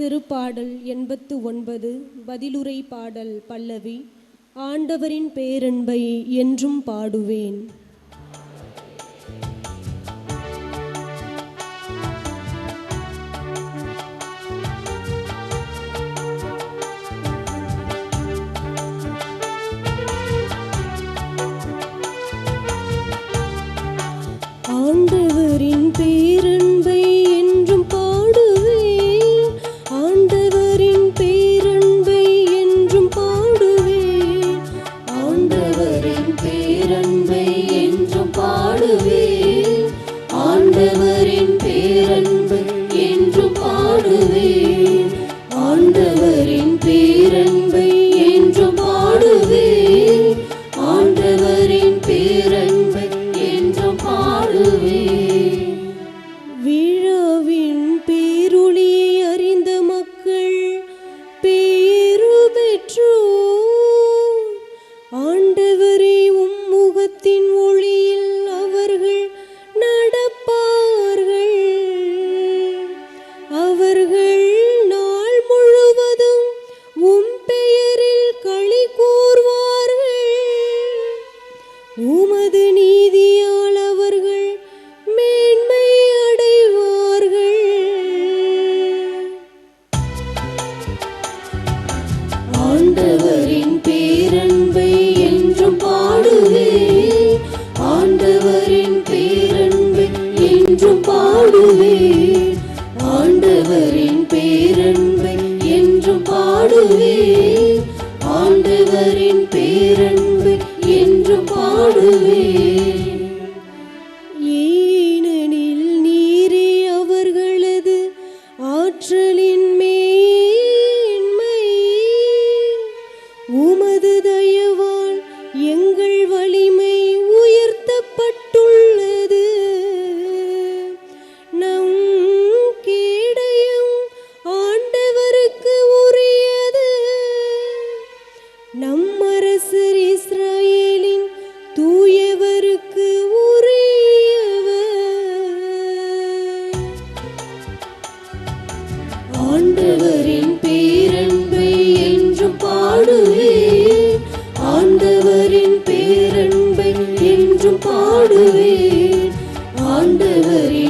திருப்பாடல் எண்பத்து ஒன்பது பதிலுரை பாடல் பல்லவி ஆண்டவரின் பேரன்பை என்றும் பாடுவேன். பாடுவே. ஆண்டவரின் பேரன்பை என்றும் பாடுவேன் ஆண்டவரின் பேரன்பை என்றும் பாடுவேன் ஆண்டவரின் பேரன்பை என்றும் பாடுவேன் உமது நீதியால் அவர்கள் மேன்மை அடைவார்கள். ஆண்டவரின் பேரன்பை என்றும் பாடுவேன். ஆண்டவரின் பேரன்பை என்றும் பாடுவேன். ஆண்டவரின் பேரன்பை என்றும் பாடுவேன். ஆண்டவரின் பேரன்பை பாடுவேன். ஏனெனில் நீரே அவர்களது ஆற்று ஆண்டவரின் பேரன்பை என்று பாடுவே ஆண்டவரின் பேரன்பை என்று பாடுவே ஆண்டவரின்